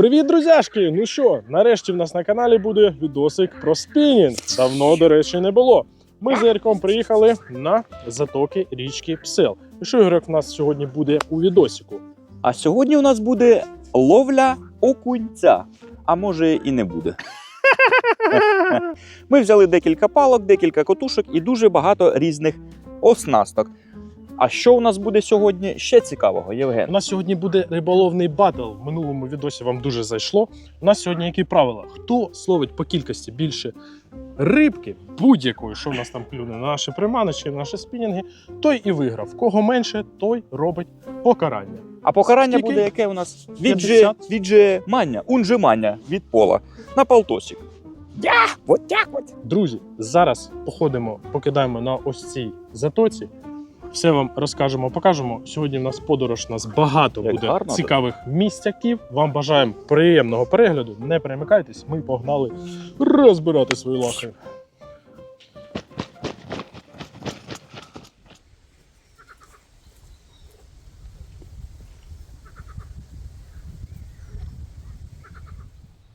Привіт, друзяшки! Ну що, нарешті в нас на каналі буде відосик про спінінг. Давно, до речі, не було. Ми з Ярком приїхали на затоки річки Псел. І що Ігорек в нас сьогодні буде у відосику? А сьогодні у нас буде ловля окунця. А може і не буде. Ми взяли декілька палок, декілька котушок і дуже багато різних оснасток. А що у нас буде сьогодні ще цікавого, У Євген? нас сьогодні буде риболовний батл. В минулому відосі вам дуже зайшло. У нас сьогодні які правила? Хто словить по кількості більше рибки, будь-якої, що в нас там клюне, на наші приманочки, на наші спінінги, той і виграв. Кого менше, той робить покарання. А покарання Скільки? буде яке у нас? 50. Відже, віджимання, унжимання від пола на полтосик. Я! От так от. Друзі, зараз походимо, покидаємо на ось цій затоці. Все вам розкажемо, покажемо. Сьогодні в нас подорож, у нас багато Як буде гарно, цікавих місцяків. Вам бажаємо приємного перегляду. Не перемикайтесь, ми погнали розбирати свої лахи.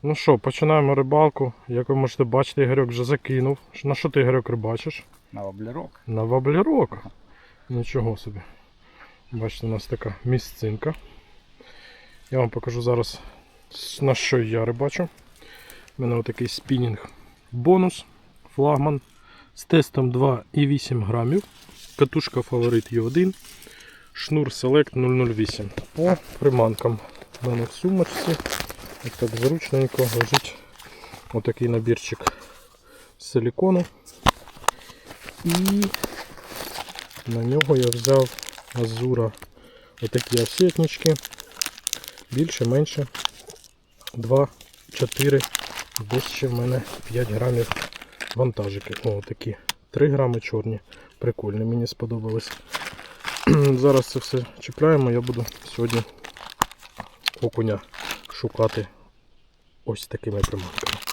Ну що, починаємо рибалку. Як ви можете бачити, Ігорьок вже закинув. На що ти Ігорьок рибачиш? На воблерок. На воблерок. Нічого собі. Бачите, у нас така місцинка. Я вам покажу зараз, на що я рибачу. У мене отакий спінінг бонус, флагман з тестом 2,8 грамів. Катушка фаворит Є1. Шнур Select 008. По приманкам. У мене в сумочці. Ось так зручненько лежить отакий набірчик силікону. І на нього я взяв Азура отакі осетнички. Більше, менше. 2, 4, десь ще в мене 5 грамів вантажики. О, такі 3 грами чорні. Прикольні, мені сподобались. Зараз це все чіпляємо. Я буду сьогодні окуня шукати ось такими приманками.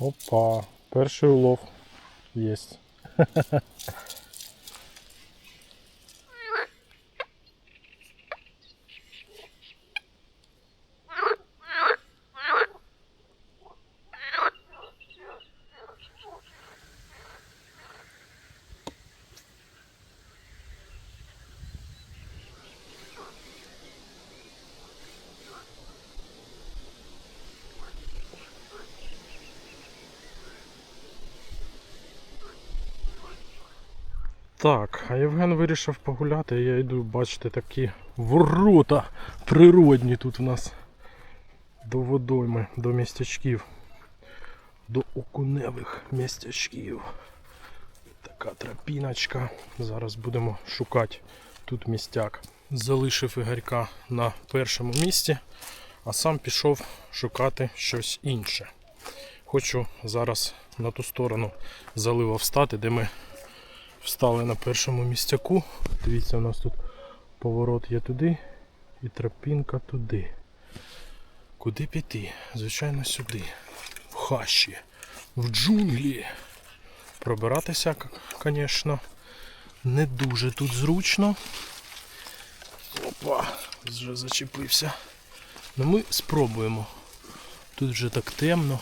Опа, перший улов есть. Так, а Євген вирішив погуляти, я йду бачити такі ворота природні тут у нас до водойми, до містячків, до окуневих містячків. Така тропіночка. Зараз будемо шукати тут містяк. Залишив Ігорька на першому місці, а сам пішов шукати щось інше. Хочу зараз на ту сторону залива встати, де ми Встали на першому місцяку. Дивіться, у нас тут поворот є туди і тропінка туди. Куди піти? Звичайно, сюди. В хащі, в джунглі. Пробиратися, звісно, не дуже тут зручно. Опа, вже зачепився. Ну ми спробуємо. Тут вже так темно.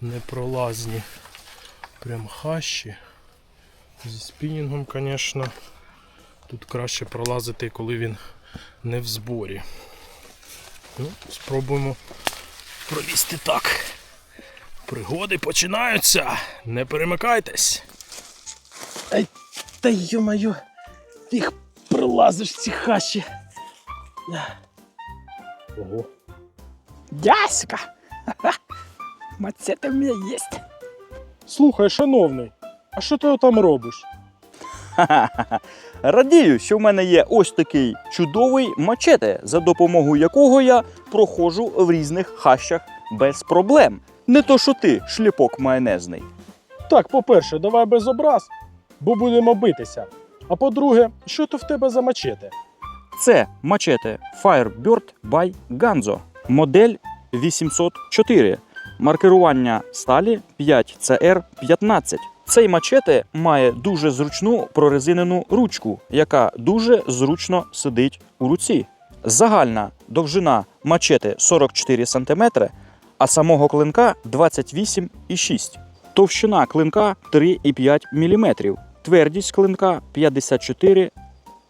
Непролазні прям хащі. Зі спінінгом, звісно, тут краще пролазити, коли він не в зборі. Ну, спробуємо пролізти так. Пригоди починаються. Не перемикайтесь. Ай, та йо-моє, ти їх пролазиш ці хащі. Ого. Яська! Мацета в мене есть. Слухай, шановний, а що ти там робиш? Ха-ха-ха. Радію, що в мене є ось такий чудовий мачете, за допомогою якого я проходжу в різних хащах без проблем. Не то, що ти, шліпок майонезний. Так, по-перше, давай без образ, бо будемо битися. А по-друге, що то в тебе за мачете? Це мачете Firebird by Ganzo, модель 804. Маркерування сталі 5CR15. Цей мачете має дуже зручну прорезинену ручку, яка дуже зручно сидить у руці. Загальна довжина мачете 44 см, а самого клинка 28,6 Товщина клинка 3,5 мм. Твердість клинка 54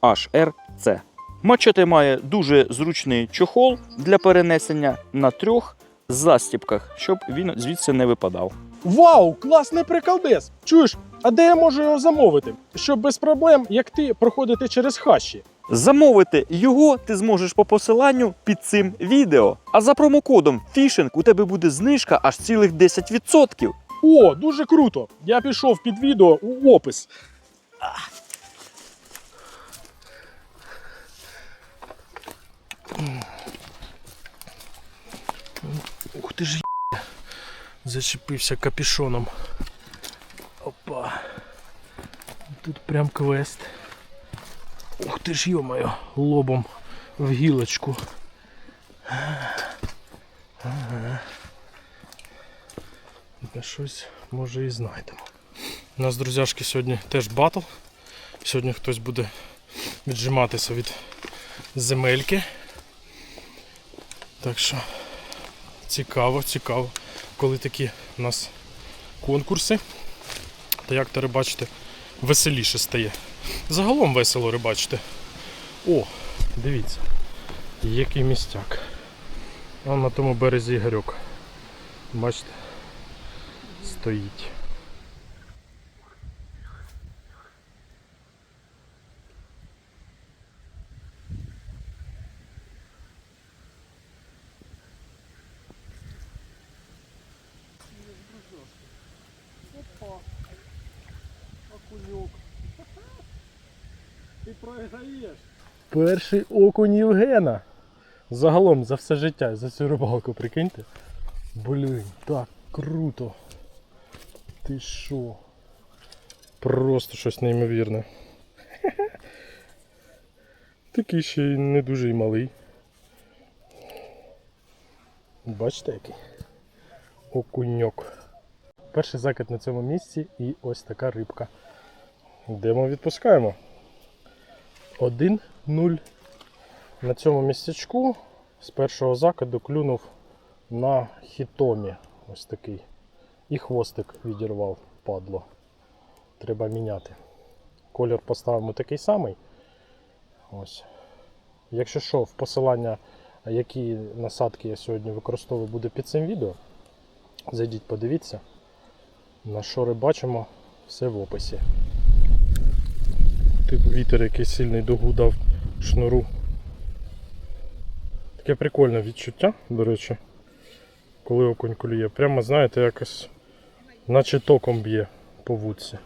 HRC. Мачете має дуже зручний чохол для перенесення на трьох застіпках, щоб він звідси не випадав. Вау, класний приколдес! Чуєш, а де я можу його замовити? Щоб без проблем, як ти, проходити через хащі. Замовити його ти зможеш по посиланню під цим відео. А за промокодом Фішинг у тебе буде знижка аж цілих 10%. О, дуже круто! Я пішов під відео у опис. Ух ти ж є. Зачепився капюшоном. Опа. Тут прям квест. Ух ти ж йомаю, лобом в гілочку. Та щось може і знайдемо. У нас, друзяшки, сьогодні теж батл. Сьогодні хтось буде віджиматися від земельки. Так що цікаво, цікаво, коли такі у нас конкурси. Та як то рибачите, веселіше стає. Загалом весело рибачити. О, дивіться, який містяк. А на тому березі Ігорьок. Бачите? стоїть. Окуньок. Ти програєш. Перший окунь Євгена. Загалом за все життя, за цю рибалку, прикиньте. Блін, так круто. Ти що? Просто щось неймовірне. Такий ще й не дуже й малий. Бачите який? Окуньок. Перший закид на цьому місці і ось така рибка. Йдемо відпускаємо. 1-0. На цьому місцячку з першого закиду клюнув на хітомі. Ось такий. І хвостик відірвав, падло. Треба міняти. Колір поставимо такий самий. Ось. Якщо що, в посилання, які насадки я сьогодні використовую, буде під цим відео. Зайдіть, подивіться. На що рибачимо, все в описі. Типу вітер який сильний дугу дав шнуру. Таке прикольне відчуття, до речі, коли окунь клює. Прямо, знаєте, якось наче током б'є по вудці.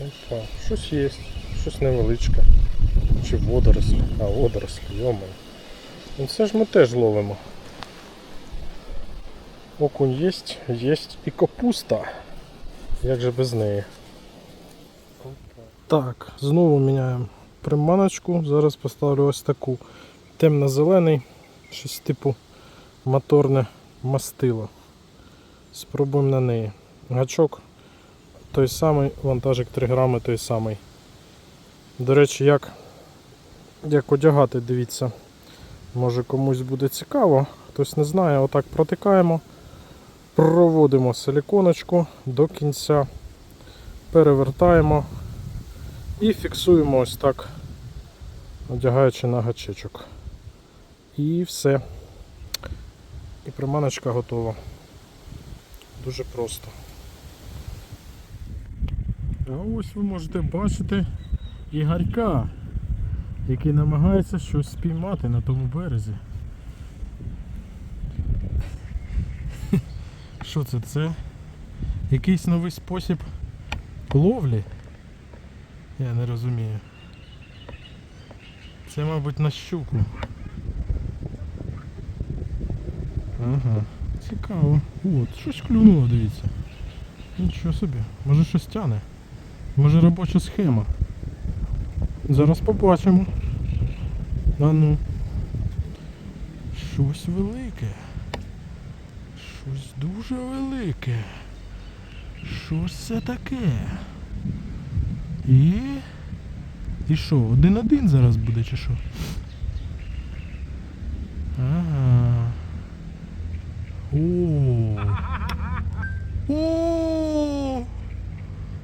Опа, щось є, щось невеличке. Чи водоросль. А, водоросль, йомай. Ну це ж ми теж ловимо. Окунь єсть, єсть і капуста. Як же без неї? Так, знову міняємо приманочку. Зараз поставлю ось таку темно-зелений, щось типу моторне мастило. Спробуємо на неї. Гачок той самий, вантажик 3 грами той самий. До речі, як, як одягати, дивіться. Може комусь буде цікаво, хтось не знає, отак протикаємо, проводимо силіконочку до кінця, перевертаємо і фіксуємо ось так, одягаючи на гачечок. І все. І приманочка готова. Дуже просто. А ось ви можете бачити Ігорька, який намагається щось спіймати на тому березі. Що це? Це якийсь новий спосіб ловлі? Я не розумію. Це, мабуть, на щуку. Ага, цікаво. От, щось клюнуло, дивіться. Нічого собі, може щось тяне. Може робоча схема. Зараз побачимо. А ну. Щось велике. Щось дуже велике. Що ж це таке? І. І що, один-один зараз буде чи що? Ага. О. О!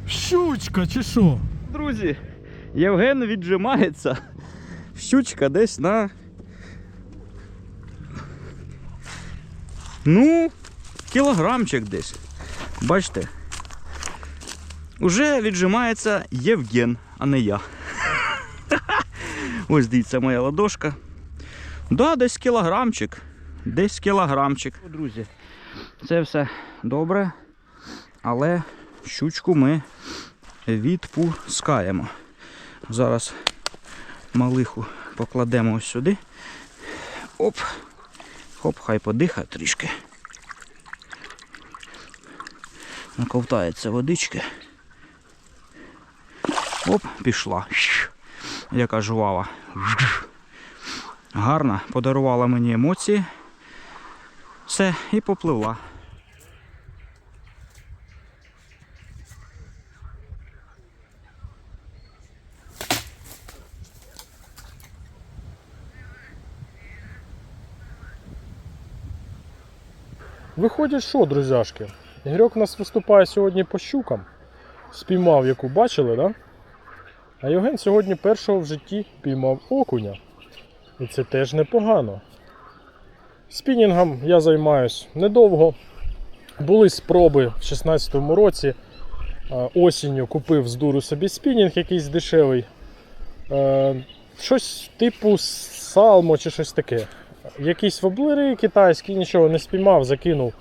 Щучка чи що? Друзі, Євген віджимається. Щучка десь на. Ну, кілограмчик десь. Бачите? Уже віджимається Євген, а не я. Ось дивіться моя ладошка. Да, десь кілограмчик. Десь кілограмчик. Друзі, це все добре, але щучку ми відпускаємо. Зараз малиху покладемо ось сюди. Оп. Хоп, хай подихає трішки. Наковтається водички. Оп, пішла. Яка жвава. Гарна, подарувала мені емоції. Все, і попливла. Виходить, що, друзяшки? Ігорьок у нас виступає сьогодні по щукам. Спіймав, яку бачили, да? А Євген сьогодні першого в житті піймав окуня. І це теж непогано. Спінінгом я займаюсь недовго. Були спроби в 16-му році. Осінню купив з дуру собі спінінг якийсь дешевий. Е, Щось типу салмо чи щось таке. Якісь воблери китайські, нічого не спіймав, закинув.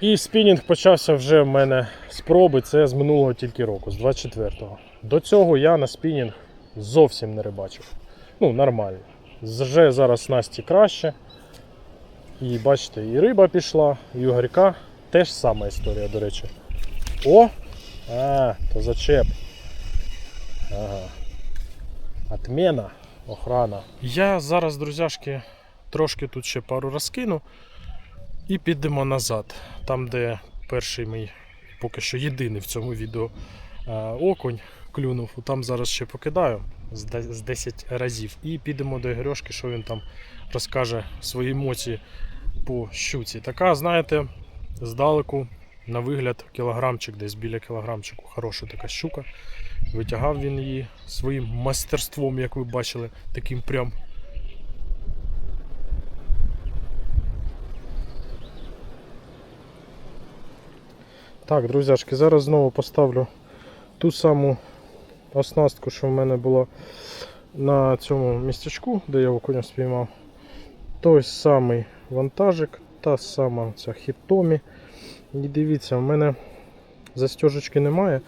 І спінінг почався вже в мене спроби. Це з минулого тільки року, з 24-го. До цього я на спінінг зовсім не рибачив. Ну, нормально. Вже зараз снасті краще. І бачите, і риба пішла, і у Гарька теж сама історія, до речі. О! А, то зачеп. Ага. Отмена, охрана. Я зараз, друзяшки, трошки тут ще пару розкину і підемо назад. Там, де перший мій, поки що єдиний в цьому відео е, окунь клюнув. Там зараз ще покидаю з 10 разів. І підемо до Ігорьошки, що він там розкаже свої емоції по щуці. Така, знаєте, здалеку, на вигляд, кілограмчик, десь біля кілограмчику. Хороша така щука. Витягав він її своїм майстерством, як ви бачили, таким прям. Так, друзяшки, зараз знову поставлю ту саму оснастку, що в мене була на цьому містечку, де я окуня спіймав. Той самий вантажик, та сама ця хітомі. І дивіться, в мене застежечки немає.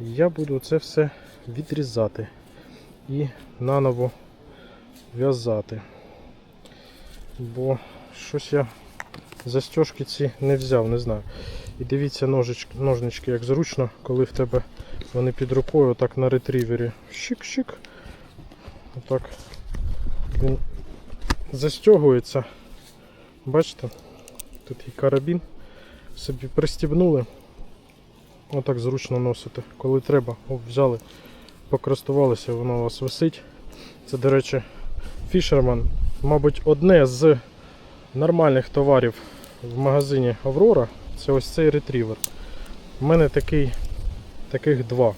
Я буду це все відрізати і наново в'язати. Бо щось я застежки ці не взяв, не знаю. І дивіться ножички, ножнички, як зручно, коли в тебе вони під рукою, отак на ретрівері. Щик-щик. Отак він застягується. Бачите? Тут і карабін. Собі пристібнули. Отак зручно носити. Коли треба, взяли, покористувалися, воно у вас висить. Це, до речі, Fisherman, мабуть, одне з нормальних товарів в магазині Аврора. Це ось цей ретрівер. У мене такий, таких два.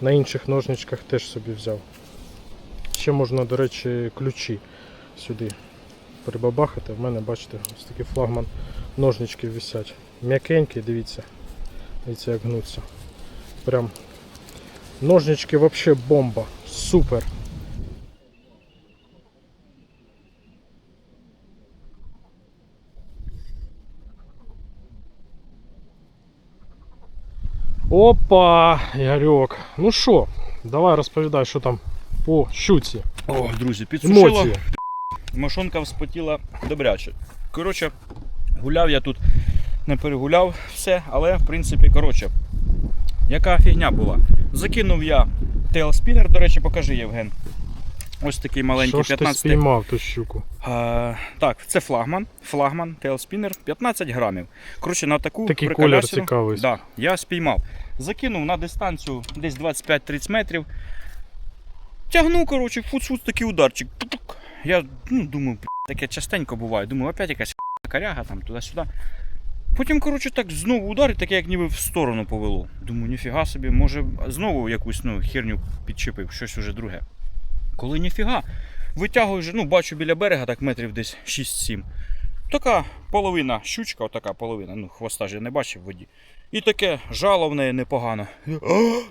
На інших ножничках теж собі взяв. Ще можна, до речі, ключі сюди прибабахати. В мене, бачите, ось такий флагман ножнички висять. М'якенькі, дивіться. Дивіться, як гнуться. Прям ножнички вообще бомба. Супер. Опа, Ярек. Ну що, давай розповідай, що там по щуці. О, друзі, підсушило. Емоції. Машонка вспотіла добряче. Коротше, гуляв я тут не перегуляв все, але в принципі, коротше, яка фігня була. Закинув я тейлспінер, до речі, покажи Євген. Ось такий маленький Що ж ти спіймав ту щуку? Е, так, це флагман. Флагман, тейлспінер, 15 грамів. Коротше, на таку Такий колір цікавий. Да, я спіймав. Закинув на дистанцію десь 25-30 метрів. Тягнув, коротше, фуц-фуц такий ударчик. Я ну, думаю, «Бля, таке частенько буває. Думаю, опять якась коряга там туди-сюди. Потім, коротше, так знову ударить, таке як ніби в сторону повело. Думаю, ніфіга собі, може знову якусь ну, херню підчепив, щось уже друге. Коли ніфіга, витягую вже, ну, бачу біля берега так метрів десь 6-7. Така половина щучка, отака половина, ну, хвоста ж я не бачив в воді. І таке жало в неї непогано.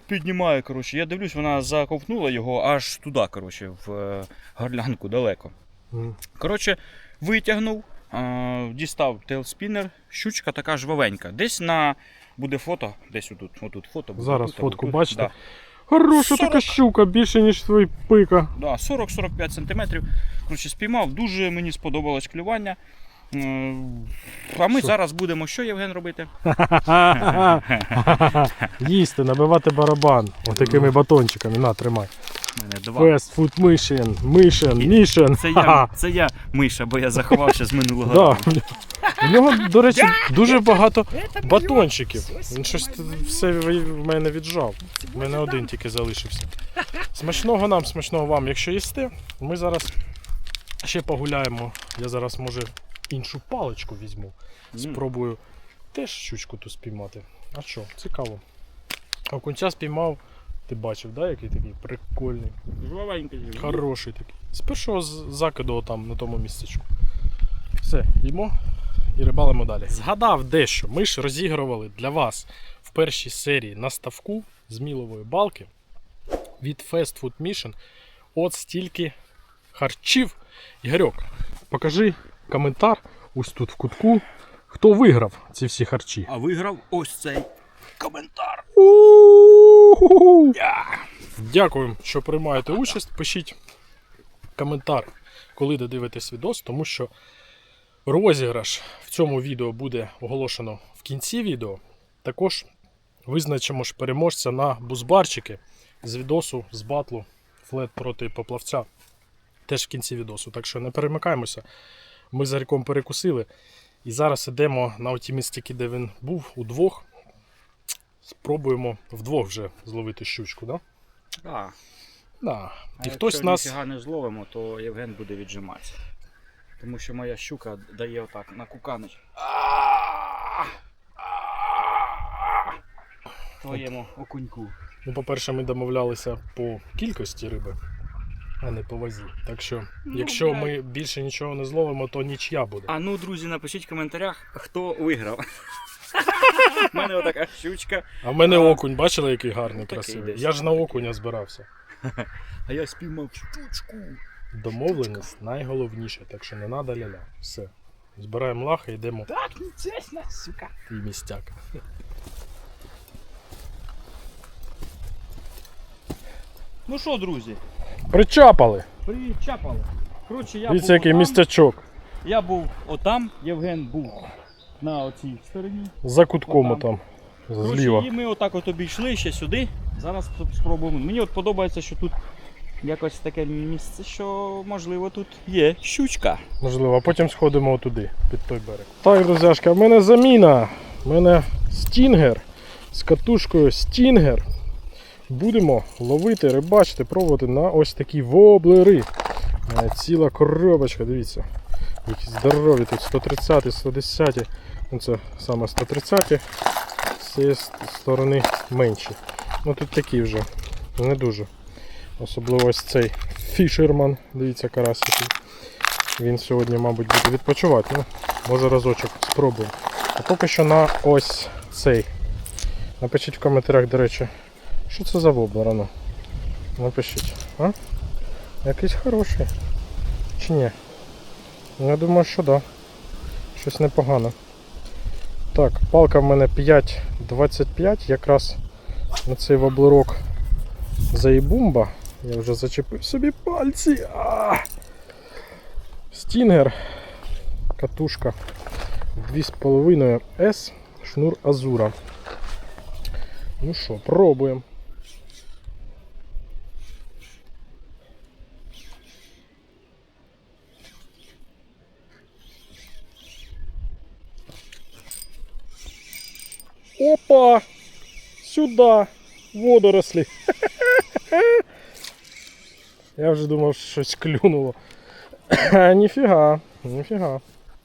Піднімає, коротше. Я дивлюсь, вона заковтнула його аж туди, коротше, в е, горлянку далеко. Коротше, витягнув, дістав тейлспінер, щучка така жвавенька. Десь на буде фото, десь отут, отут фото. буде, Зараз отут, фотку отут. бачите? Да. Хороша 40. така щука, більше, ніж твій пика. Да, 40-45 см. Коротше, спіймав. Дуже мені сподобалось клювання. Е, А ми Що? зараз будемо що, Євген, робити? Їсти, набивати барабан. Отакими батончиками. На, тримай. У мене два. Fast food mission, mission, mission. Це я, це я миша, бо я заховався з минулого Да. року. В нього, до речі, дуже багато батончиків. Він щось все в мене віджав. У мене один тільки залишився. Смачного нам, смачного вам. Якщо їсте, ми зараз ще погуляємо. Я зараз, може, іншу паличку візьму. Спробую теж щучку ту спіймати. А що, цікаво. А кунця спіймав, ти бачив, да, який такий прикольний, Жвавенький. хороший такий. З першого закиду там на тому місцечку. Все, їмо і рибалимо далі. Згадав дещо. Ми ж розігрували для вас в першій серії на ставку з мілової балки від Fast Food Mission от стільки харчів. Ігорьок, покажи коментар ось тут в кутку. Хто виграв ці всі харчі? А виграв ось цей коментар. Дякую, що приймаєте участь. Пишіть коментар, коли додивитесь відос, тому що розіграш в цьому відео буде оголошено в кінці відео. Також визначимо ж переможця на бузбарчики з відосу з батлу флет проти поплавця. Теж в кінці відосу. Так що не перемикаємося. Ми з Гарьком перекусили. І зараз йдемо на оті містики, де він був, удвох. Спробуємо вдвох вже зловити щучку, да? Да. Да. А хтось якщо нас. ніфіга не зловимо, то Євген буде віджиматися. Тому що моя щука дає отак на куканич. Твоєму окуньку. Ну, по-перше, ми домовлялися по кількості риби, а не по вазі. Так що, Ну, якщо блядь. ми більше нічого не зловимо, то нічия буде. А ну, друзі, напишіть в коментарях, хто виграв. У мене отака щучка, А в мене окунь, бачили, який гарний, такий красивий. десь. Я ж на окуня збирався. а я спіймав щучку. Домовленість найголовніше, так що не треба ля-ля. Все. Збираємо лахи і йдемо Так нечесно, сука. в твій містяк. Ну що, друзі, Причапали! причапали. Коротше, я Дивіться, був який отам, містячок. Я був отам, Євген був на оцій стороні. За кутком там. Зліва. І ми отак от обійшли ще сюди. Зараз спробуємо. Мені от подобається, що тут якось таке місце, що можливо тут є щучка. Можливо, а потім сходимо туди, під той берег. Так, друзяшки, в мене заміна. У мене стінгер з катушкою стінгер. Будемо ловити, рибачити, пробувати на ось такі воблери. Ціла коробочка, дивіться. Які здорові тут 130, 110. Ну, це саме 130, з цієї сторони менші. Ну тут такі вже не дуже. Особливо ось цей фішерман. Дивіться, карась. Він сьогодні, мабуть, буде відпочивати. Ну, може разочок спробую. А поки що на ось цей. Напишіть в коментарях, до речі, що це за воблер, ану? Напишіть. А? Якийсь хороший. Чи ні? Я думаю, що да. Щось непогано. Так, палка в мене 5,25, якраз на цей воблерок заїбумба. Я вже зачепив собі пальці. А! Стінгер, катушка 2,5 S шнур Азура. Ну що, пробуємо. Опа! Сюда! Водорослі. Я вже думав, що щось клюнуло. ніфіга, ніфіга.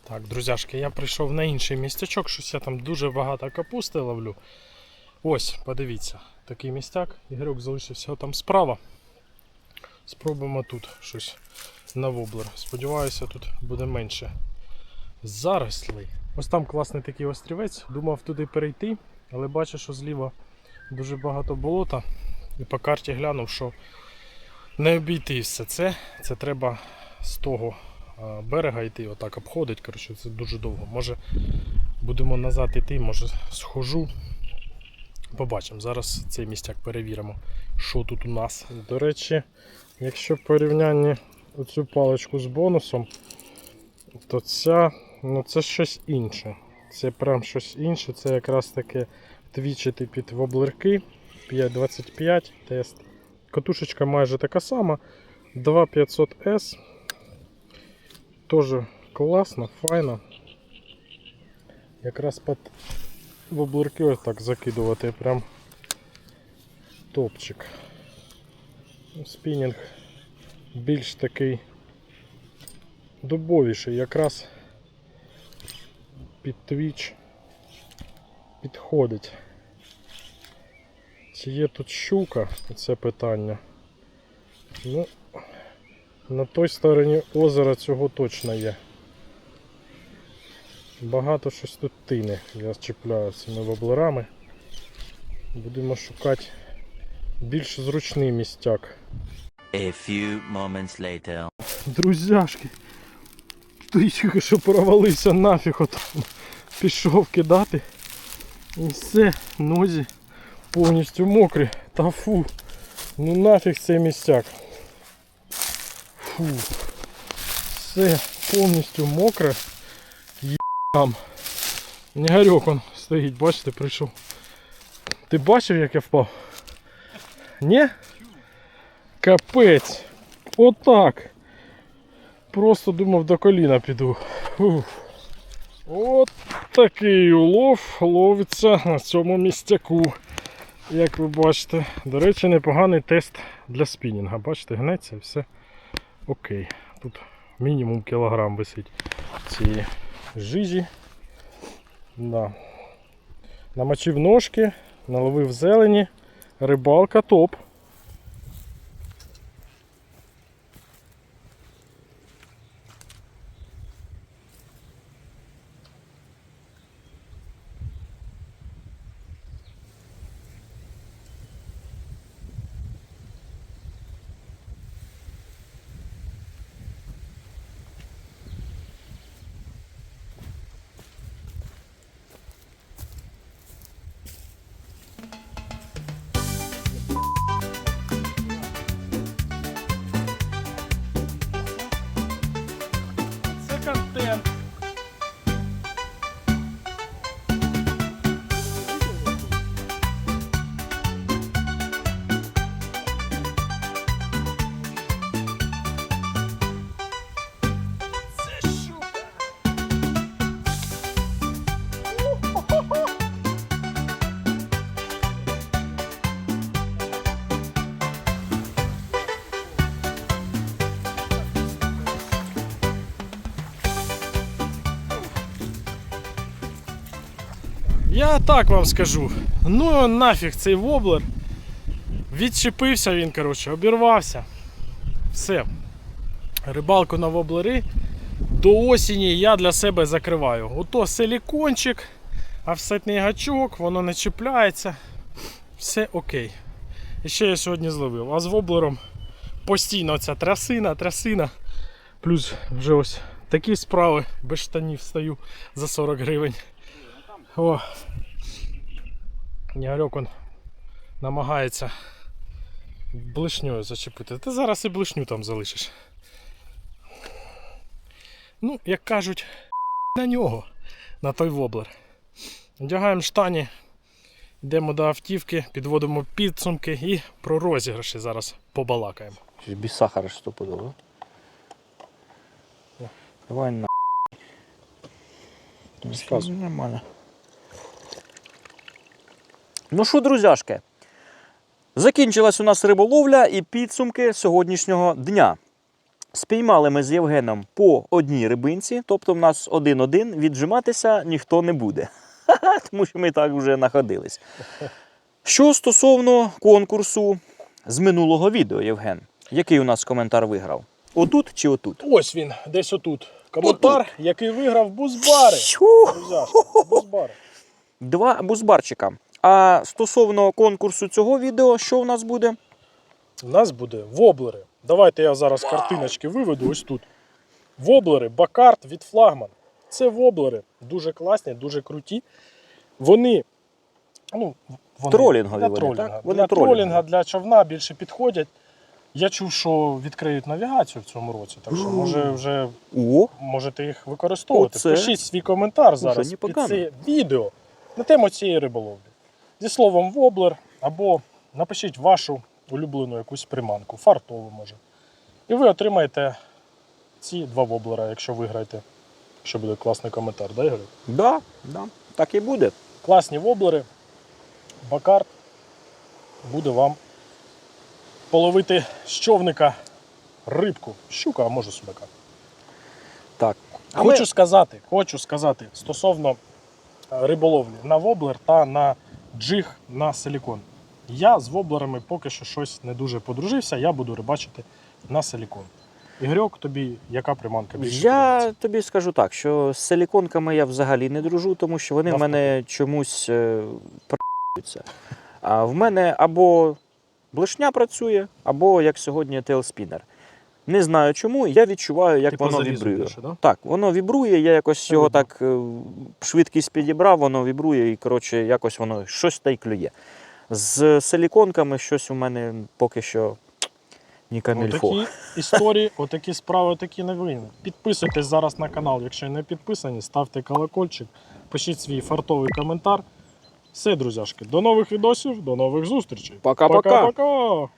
Так, друзяшки, я прийшов на інший містячок, щось я там дуже багато капусти ловлю. Ось, подивіться, такий містяк. Ігорьок залишився там справа. Спробуємо тут щось на воблер. Сподіваюся, тут буде менше зарослий. Ось там класний такий острівець. Думав туди перейти, але бачу, що зліва дуже багато болота. І по карті глянув, що не обійти все це. Це треба з того берега йти, отак обходить. Коротше, це дуже довго. Може будемо назад йти, може схожу. Побачимо. Зараз цей містяк перевіримо, що тут у нас. До речі, якщо в порівнянні оцю паличку з бонусом, то ця, ну це щось інше. Це прям щось інше. Це якраз таке твічити під воблерки 5.25 тест. Катушечка майже така сама. 2500S. Тоже класно, файно. Якраз під воблерки ось так закидувати прям топчик. Спінінг більш такий дубовіший, якраз під твіч підходить. Чи є тут щука? Це питання. Ну, на той стороні озера цього точно є. Багато щось тут тине. Я чіпляю цими воблерами. Будемо шукати більш зручний містяк. A few moments later. Друзяшки, тільки що провалився нафіг от пішов кидати. І все, нозі повністю мокрі. Та фу. Ну нафіг цей містяк. Фу. Все повністю мокре. Єм. Нігарьок он стоїть, бачите, прийшов. Ти бачив, як я впав? Ні? Капець. Отак. Просто думав до коліна піду. Фух. От такий улов ловиться на цьому містяку. Як ви бачите. До речі, непоганий тест для спінінга. Бачите, гнеться і все окей. Тут мінімум кілограм висить цієї жижі. Да. Намочив ножки, наловив зелені, рибалка топ. Я так вам скажу. Ну нафіг цей воблер. Відчепився він, коротше, обірвався. Все. Рибалку на воблери до осені я для себе закриваю. Ото силікончик, офсетний гачок, воно не чіпляється. Все окей. І ще я сьогодні зловив. А з воблером постійно ця трясина, трясина. Плюс вже ось такі справи без штанів стою за 40 гривень. О. Ігорьок он намагається блишньою зачепити. Ти зараз і блишню там залишиш. Ну, як кажуть, на нього. на той воблер. Одягаємо штані, йдемо до автівки, підводимо підсумки і про розіграші зараз побалакаємо. Без сахара стопудово. Давай на. Розказуй. Нормально. Ну що, друзяшки, закінчилась у нас риболовля і підсумки сьогоднішнього дня. Спіймали ми з Євгеном по одній рибинці, тобто в нас один-один, віджиматися ніхто не буде. Тому що ми так вже находились. Що стосовно конкурсу з минулого відео, Євген, який у нас коментар виграв? Отут чи отут? Ось він, десь отут. Коментар, який виграв Бузбари. Друзяшки, Бузбари. Два бузбарчика. А стосовно конкурсу цього відео, що у нас буде? У нас буде воблери. Давайте я зараз картиночки виведу ось тут. Воблери, бакарт від флагман. Це воблери дуже класні, дуже круті. Вони. Ну, вони Тролінгові для вони, тролінга. так? Вони для тролінгові. тролінга, для човна більше підходять. Я чув, що відкриють навігацію в цьому році, так що може вже О, можете їх використовувати. Оце. Пишіть свій коментар зараз під непогано. це відео на тему цієї риболовлі. Зі словом воблер, або напишіть вашу улюблену якусь приманку, фартову може. І ви отримаєте ці два воблера, якщо виграєте. Що буде класний коментар, да, Ігор? да, да, так і буде. Класні воблери. Бакарт буде вам половити з човника рибку, щука, а може судака. Так. Хочу ми- сказати, хочу сказати стосовно е, риболовлі на воблер та на джиг на силікон. Я з воблерами поки що щось не дуже подружився, я буду рибачити на силікон. Ігорьок, тобі яка приманка більше Я подобається? тобі скажу так, що з силіконками я взагалі не дружу, тому що вони в мене чомусь е, працюються. А в мене або блешня працює, або як сьогодні тейлспінер. Не знаю чому, я відчуваю, як Ти воно вібрує. більше, да? Так, воно вібрує, я якось його так е, швидкість підібрав, воно вібрує і коротше, якось воно щось та й клює. З силіконками щось у мене поки що ні камільфо. Отакі історії, отакі справи, отакі новини. Підписуйтесь зараз на канал, якщо не підписані, ставте колокольчик, пишіть свій фартовий коментар. Все, друзяшки, до нових відосів, до нових зустрічей. Пока-пока. Пока-пока.